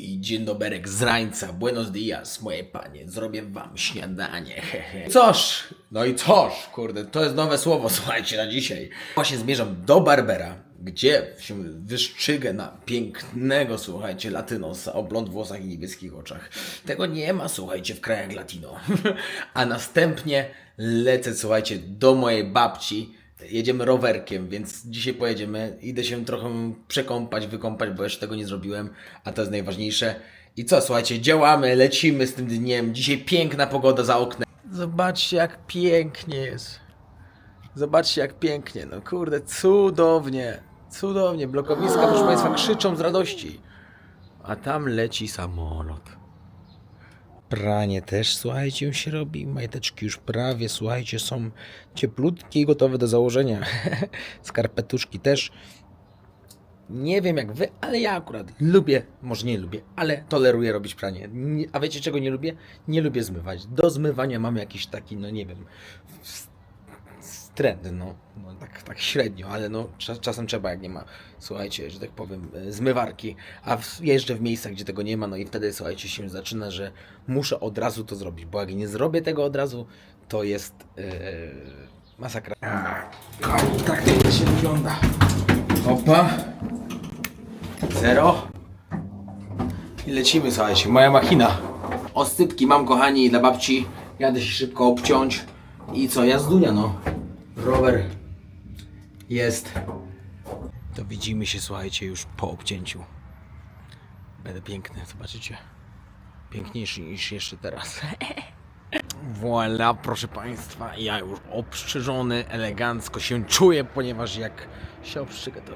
I dzień doberek z rańca, buenos dias, moje panie, zrobię wam śniadanie, hehe. Coż, no i coż, kurde, to jest nowe słowo, słuchajcie, na dzisiaj. Właśnie zmierzam do Barbera, gdzie się wyszczygę na pięknego, słuchajcie, latynosa o blond włosach i niebieskich oczach. Tego nie ma, słuchajcie, w krajach latino. A następnie lecę, słuchajcie, do mojej babci, Jedziemy rowerkiem, więc dzisiaj pojedziemy. Idę się trochę przekąpać, wykąpać, bo jeszcze tego nie zrobiłem, a to jest najważniejsze. I co, słuchajcie, działamy, lecimy z tym dniem. Dzisiaj piękna pogoda za oknem. Zobaczcie, jak pięknie jest. Zobaczcie, jak pięknie. No kurde, cudownie. Cudownie. Blokowiska, proszę Państwa, krzyczą z radości. A tam leci samolot. Pranie też, słuchajcie, się robi. Majteczki już prawie, słuchajcie, są cieplutkie i gotowe do założenia. Skarpetuszki też. Nie wiem jak wy, ale ja akurat lubię, może nie lubię, ale toleruję robić pranie. Nie, a wiecie czego nie lubię? Nie lubię zmywać. Do zmywania mam jakiś taki, no nie wiem, trend, no, no tak, tak średnio, ale no czas, czasem trzeba, jak nie ma, słuchajcie, że tak powiem, e, zmywarki, a w, jeżdżę w miejscach, gdzie tego nie ma, no i wtedy, słuchajcie, się zaczyna, że muszę od razu to zrobić, bo jak nie zrobię tego od razu, to jest e, masakra. Kochani, tak to się wygląda. Opa. Zero. I lecimy, słuchajcie, moja machina. Osypki mam, kochani, dla babci. Jadę się szybko obciąć. I co, jazdunia, no. Rower jest. To widzimy się, słuchajcie, już po obcięciu. Będę piękny, zobaczycie. Piękniejszy niż jeszcze teraz. Voilà, proszę Państwa, ja już obstrzyżony, elegancko się czuję, ponieważ jak się obstrzygę, to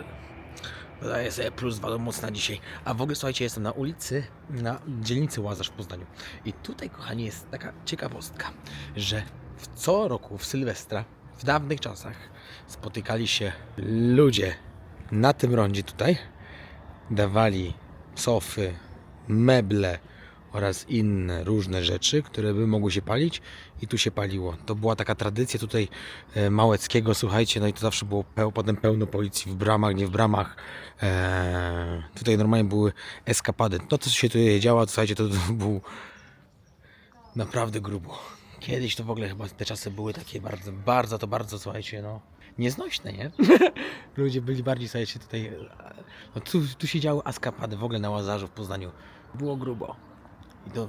dodaję sobie plus dwa do mocna dzisiaj. A w ogóle, słuchajcie, jestem na ulicy, na dzielnicy Łazarz w Poznaniu. I tutaj, kochani, jest taka ciekawostka, że w co roku w Sylwestra, w dawnych czasach, spotykali się ludzie na tym rondzie tutaj, dawali sofy, meble oraz inne różne rzeczy, które by mogły się palić i tu się paliło. To była taka tradycja tutaj e, Małeckiego, słuchajcie, no i to zawsze było peł, potem pełno policji w bramach, nie w bramach. E, tutaj normalnie były eskapady. To, co się tutaj działo, słuchajcie, to, to był naprawdę grubo. Kiedyś to w ogóle chyba te czasy były takie bardzo, bardzo, to bardzo, słuchajcie, no, nieznośne, nie? Ludzie byli bardziej, słuchajcie, tutaj, no, tu, tu się działy askapady w ogóle na Łazarzu w Poznaniu. Było grubo. I to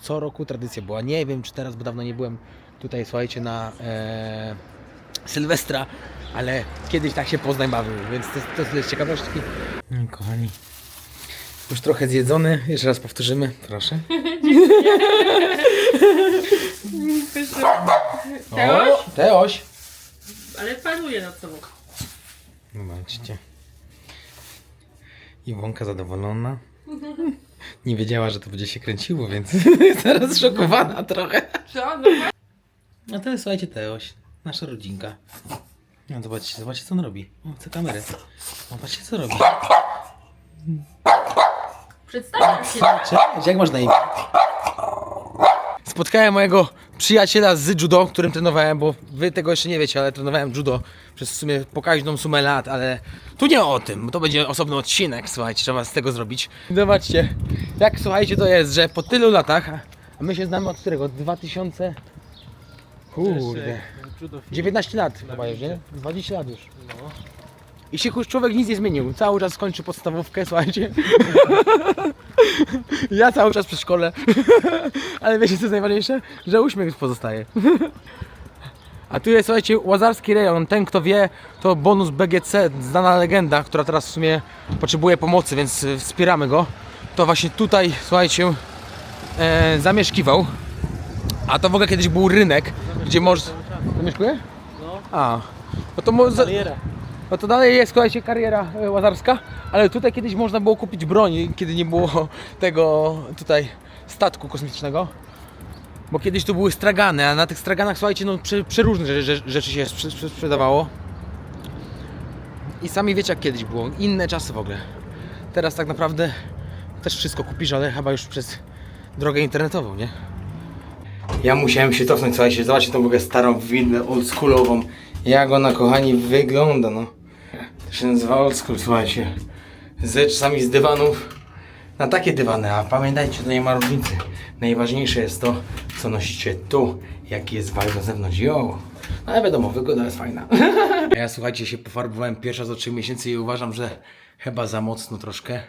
co roku tradycja była. Nie wiem, czy teraz, bo dawno nie byłem tutaj, słuchajcie, na e, Sylwestra, ale kiedyś tak się Poznań bawił, więc to, to jest ciekawostki. No, kochani, już trochę zjedzony. Jeszcze raz powtórzymy, proszę. Teoś? O, Teoś. Ale panuje nad sobą. Zobaczcie. Iwonka zadowolona. Nie wiedziała, że to będzie się kręciło, więc jest teraz szokowana trochę. Co? No A to jest, słuchajcie, Teoś, nasza rodzinka. No, zobaczcie, zobaczcie, co on robi. O, chcę kamerę. O, patrzcie, co robi. Przedstawiam się. Cześć, jak masz na imię? Spotkałem mojego przyjaciela z judo, którym trenowałem, bo wy tego jeszcze nie wiecie, ale trenowałem judo przez w sumie pokaźną sumę lat, ale tu nie o tym, bo to będzie osobny odcinek, słuchajcie, trzeba z tego zrobić. Zobaczcie, jak słuchajcie to jest, że po tylu latach, a my się znamy od którego? 2000... Kurde. 19 lat chyba już, nie? 20 lat już. I się już człowiek nic nie zmienił. Cały czas kończy podstawówkę, słuchajcie. Ja cały czas przy szkole. Ale wiecie co jest najważniejsze? Że uśmiech pozostaje. A tu jest, słuchajcie, Łazarski rejon. Ten, kto wie, to bonus BGC, znana legenda, która teraz w sumie potrzebuje pomocy, więc wspieramy go. To właśnie tutaj, słuchajcie, e, zamieszkiwał. A to w ogóle kiedyś był rynek, gdzie można... Zamieszkuje? No. A. No to może... No to dalej jest, słuchajcie, kariera e, łazarska, ale tutaj kiedyś można było kupić broń, kiedy nie było tego tutaj statku kosmicznego. Bo kiedyś tu były stragany, a na tych straganach, słuchajcie, no prze, przeróżne rze- rze- rzeczy się sprze- sprze- sprzedawało. I sami wiecie, jak kiedyś było. Inne czasy w ogóle. Teraz tak naprawdę też wszystko kupisz, ale chyba już przez drogę internetową, nie? Ja musiałem się cofnąć, słuchajcie, zobaczcie tą w ogóle starą willę oldschoolową. Jak ona, kochani, wygląda, no. Się nazywa słuchajcie. Z czasami z dywanów na takie dywany, a pamiętajcie, to nie ma różnicy. Najważniejsze jest to, co nosicie tu, jaki jest vibe na zewnątrz. Jo! Ale wiadomo, wygoda jest fajna. Ja słuchajcie, się pofarbowałem pierwszy raz od 3 miesięcy i uważam, że chyba za mocno troszkę.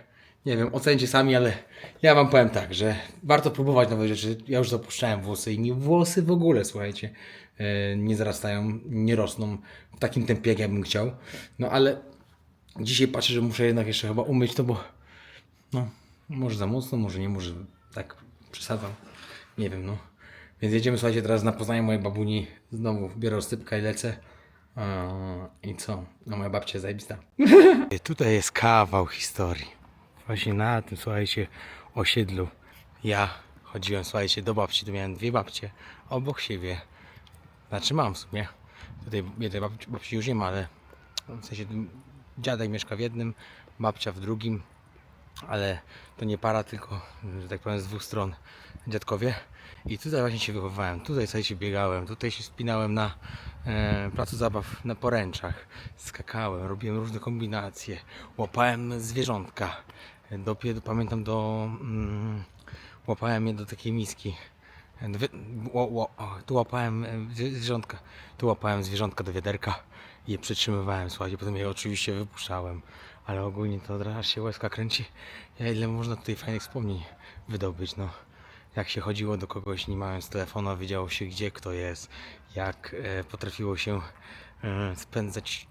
Nie wiem, ocencie sami, ale ja wam powiem tak, że warto próbować nowe rzeczy. Ja już zapuszczałem włosy i mi włosy w ogóle, słuchajcie, e, nie zarastają, nie rosną w takim tempie, jak ja bym chciał. No ale dzisiaj patrzę, że muszę jednak jeszcze chyba umyć to, bo no, może za mocno, może nie, może tak przesadzam. Nie wiem, no. Więc jedziemy, słuchajcie, teraz na Poznanie mojej babuni. Znowu biorę ostypka i lecę. I co? No moja babcia jest zajebista. Tutaj jest kawał historii. Właśnie na tym, słuchajcie, osiedlu. Ja chodziłem, słuchajcie, do babci. Tu miałem dwie babcie obok siebie. Znaczy mam w sumie. Tutaj jednej babci, babci już nie ma, ale w sensie dziadek mieszka w jednym, babcia w drugim ale to nie para, tylko, że tak powiem, z dwóch stron dziadkowie. I tutaj właśnie się wychowywałem, tutaj sobie się biegałem, tutaj się spinałem na e, placu zabaw na poręczach, skakałem, robiłem różne kombinacje, łapałem zwierzątka. Do, pamiętam do, mm, łapałem je do takiej miski. Ło, o, tu łapałem e, zwie- zwierzątka, tu łapałem zwierzątka do wiaderka je przytrzymywałem, słuchajcie, potem je oczywiście wypuszczałem, ale ogólnie to od razu się łezka kręci. Ja ile można tutaj fajnych wspomnień wydobyć, no. Jak się chodziło do kogoś, nie mając telefonu, wiedziało się gdzie kto jest, jak e, potrafiło się e, spędzać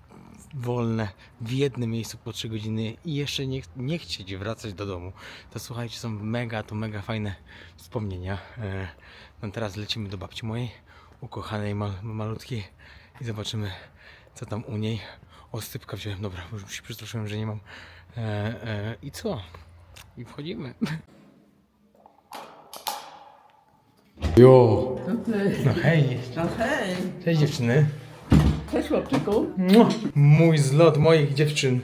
wolne w jednym miejscu po 3 godziny i jeszcze nie, nie chcieć wracać do domu. To słuchajcie, są mega, to mega fajne wspomnienia. E, no teraz lecimy do babci mojej, ukochanej mal, malutkiej i zobaczymy co tam u niej. Ostypka wziąłem, dobra, już się przestraszyłem, że nie mam. E, e, I co? I wchodzimy. Jo! No hej, No hej, cześć dziewczyny. cześć chłopczyku. Mua! Mój zlot moich dziewczyn.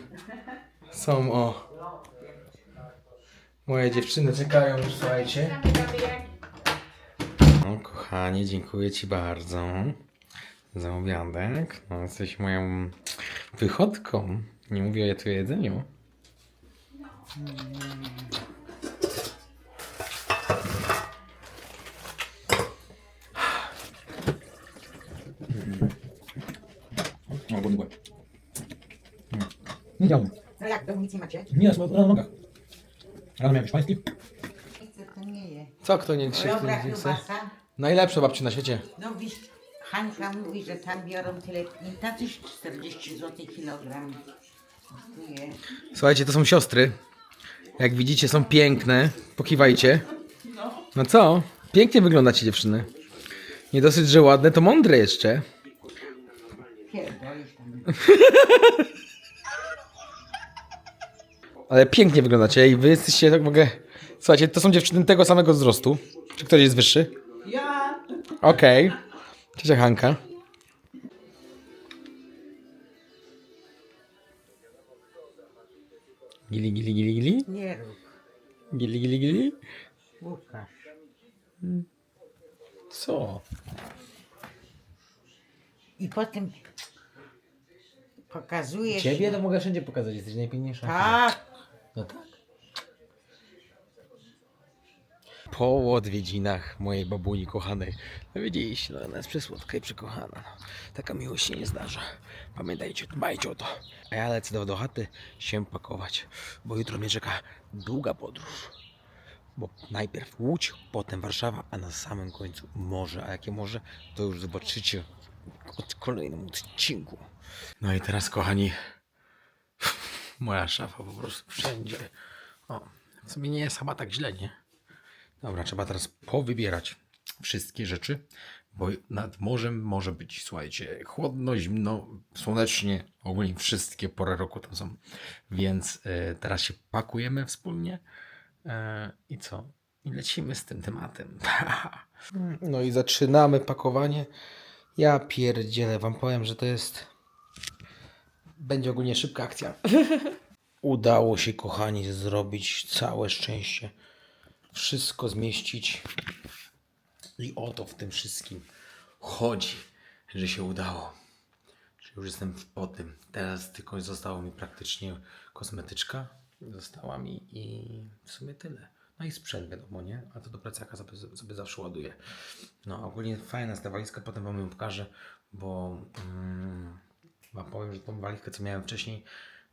Są o. Moje dziewczyny czekają już, słuchajcie. No, kochanie, dziękuję Ci bardzo za obiadek. No, jesteś moją wychodką. Nie mówię tu o jedzeniu. O, głodny byłem. Nie działam. No jak, domu nic nie macie? Nie, na nogach. Rano miałem hiszpański. Nic to nie je. Co kto nie trzy Dobra chce? kiełbasa. Najlepsza babci na świecie. No wiesz, Hanka mówi, że tam biorą tyle, nie tacyś 40 zł kilogram. Kosztuje. Słuchajcie, to są siostry. Jak widzicie, są piękne. Pokiwajcie. No co? Pięknie wyglądacie dziewczyny. Nie dosyć, że ładne, to mądre jeszcze. Pierdolisz tam. Ale pięknie wyglądacie i wy jesteście, tak mogę... Słuchajcie, to są dziewczyny tego samego wzrostu. Czy ktoś jest wyższy? Ja? Okej. Cześć Hanka. Gili, gili, gili, gili. Nie rób. Gili, gili, gili. Łukasz. Co? I potem pokazujesz... Ciebie to mogę wszędzie pokazać, jesteś najpiękniejsza. Tak. No tak. Po odwiedzinach mojej babuni kochanej. No widzieliście, no ona jest przesłodka i przekochana. No. Taka miłość się nie zdarza. Pamiętajcie, dbajcie o to. A ja lecę do, do chaty się pakować, bo jutro mnie czeka długa podróż. Bo najpierw Łódź, potem Warszawa, a na samym końcu morze. A jakie morze, to już zobaczycie w kolejnym odcinku. No i teraz, kochani, moja szafa po prostu wszędzie. O, w sumie nie jest chyba tak źle, nie? Dobra, trzeba teraz powybierać wszystkie rzeczy, bo nad morzem może być, słuchajcie, chłodno, zimno, słonecznie, ogólnie wszystkie pory roku tam są. Więc e, teraz się pakujemy wspólnie e, i co? I lecimy z tym tematem. no i zaczynamy pakowanie. Ja pierdzielę, wam powiem, że to jest będzie ogólnie szybka akcja. Udało się, kochani, zrobić całe szczęście. Wszystko zmieścić. I o to w tym wszystkim chodzi, że się udało. Że już jestem po tym. Teraz tylko zostało mi praktycznie kosmetyczka Została mi i w sumie tyle. No i sprzęt wiadomo, nie? A to do plecaka sobie, sobie zawsze ładuję. No ogólnie fajna ta walizka, potem wam ją pokażę, bo mm, wam powiem, że tą walizkę co miałem wcześniej,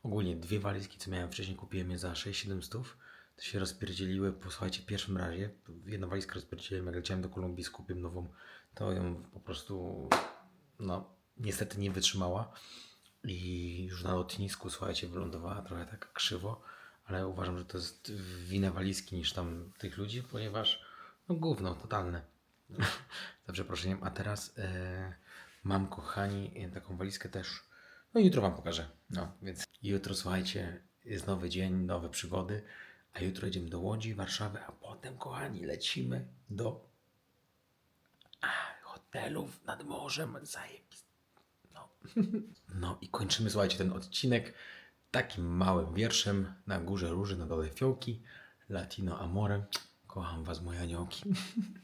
ogólnie dwie walizki co miałem wcześniej kupiłem je za 6-700 to się rozpierdzieliły, posłuchajcie, w pierwszym razie, jedną walizkę rozpierdzieliłem, jak leciałem do Kolumbii z kupiłem nową, to ją po prostu, no, niestety nie wytrzymała. I już na lotnisku, słuchajcie, wylądowała trochę tak krzywo, ale uważam, że to jest wina walizki niż tam tych ludzi, ponieważ, no gówno, totalne. Za przeproszeniem, a teraz e, mam, kochani, taką walizkę też, no jutro Wam pokażę, no, więc jutro, słuchajcie, jest nowy dzień, nowe przygody, a jutro jedziemy do Łodzi, Warszawy, a potem, kochani, lecimy do a, hotelów nad morzem, zajebiste. No. no i kończymy, słuchajcie, ten odcinek takim małym wierszem na górze róży, na dole fiołki, Latino Amore. Kocham Was, moje aniołki.